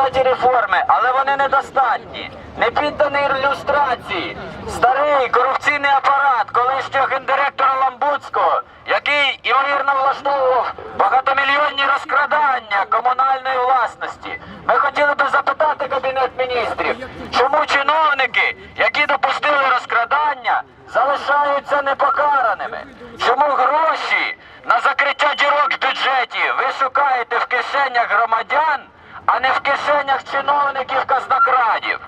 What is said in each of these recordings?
розпочаті реформи, але вони недостатні. Не підданий люстрації. Старий корупційний апарат колишнього гендиректора Ламбуцького, який ймовірно влаштовував багатомільйонні розкрадання комунальної власності. Ми хотіли би запитати Кабінет міністрів, чому чиновники, які допустили розкрадання, залишаються непокараними? Чому гроші на закриття дірок в бюджеті ви шукаєте в кишенях громадян, а не в кишенях чиновників казнокрадів?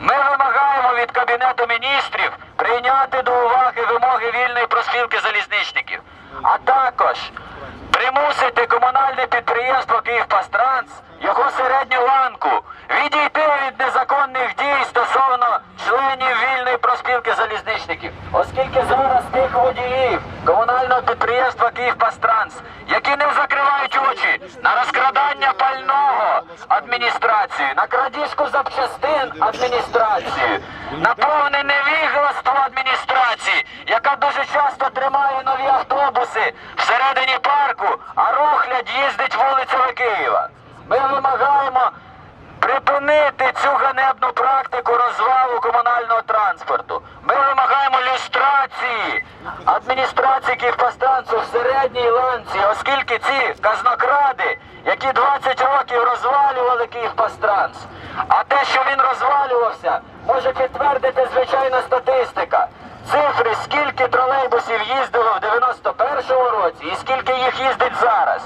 Ми вимагаємо від Кабінету міністрів прийняти до уваги вимоги вільної проспілки залізничників, а також примусити комунальне підприємство Київпастранс, його середню ланку, відійти від незаконних дій стосовно членів вільної проспілки залізничників, оскільки зараз тих водіїв комунального підприємства Київпастранс, які не закривають очі на на крадіжку запчастин адміністрації, на повне невігластво адміністрації, яка дуже часто тримає нові автобуси всередині парку, а рухлядь їздить вулицями Києва. Ми вимагаємо припинити цю ганебну практику розвалу комунального транспорту. Ми вимагаємо люстрації адміністрації Київпостанцу в середній ланці, оскільки ці казнокради, які 20 років розвалювали Київпостранс, а те, що він розвалювався, може підтвердити звичайна статистика. Цифри, скільки тролейбусів їздило в 91-му році і скільки їх їздить зараз.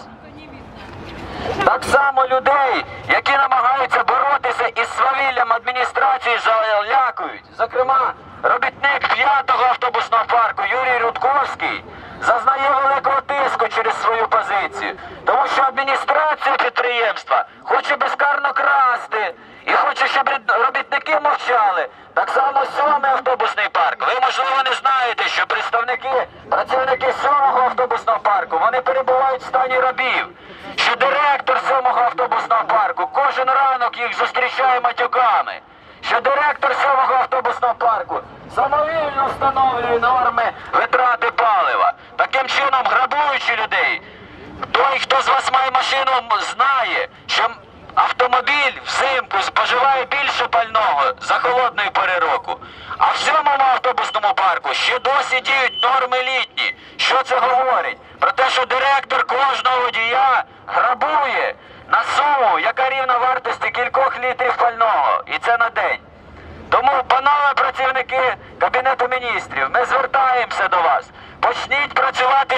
Так само людей, які намагаються боротися із свавіллям адміністрації, залякують. Зокрема, робітник п'ятого автобусного парку Юрій Рудковський зазнає великого тиску через свою позицію, тому що адміністрація підприємства хоче безкарно красти і хоче, щоб робітники мовчали. Так само сьомий автобусний парк. Ви можливо не знаєте, що представники, працівники сьомого автобусного парку, вони перебувають в стані рабів що директор сьомого автобусного парку кожен ранок їх зустрічає матюками, що директор сьомого автобусного парку самовільно встановлює норми грабуючи людей. Той, хто з вас має машину, знає, що автомобіль взимку споживає більше пального за холодної пори року. А в сьомому автобусному парку ще досі діють норми літні. Що це говорить? Про те, що директор кожного водія грабує на суму, яка рівна вартості кількох літрів пального. І це на день. Тому, панове працівники Кабінету міністрів, ми звертаємося до вас. Почніть працювати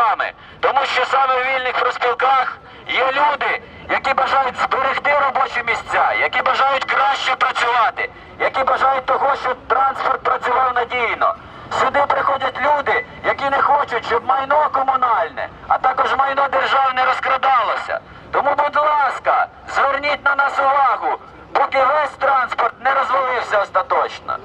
проспілками, тому що саме в вільних проспілках є люди, які бажають зберегти робочі місця, які бажають краще працювати, які бажають того, щоб транспорт працював надійно. Сюди приходять люди, які не хочуть, щоб майно комунальне, а також майно державне розкрадалося. Тому, будь ласка, зверніть на нас увагу, поки весь транспорт не розвалився остаточно.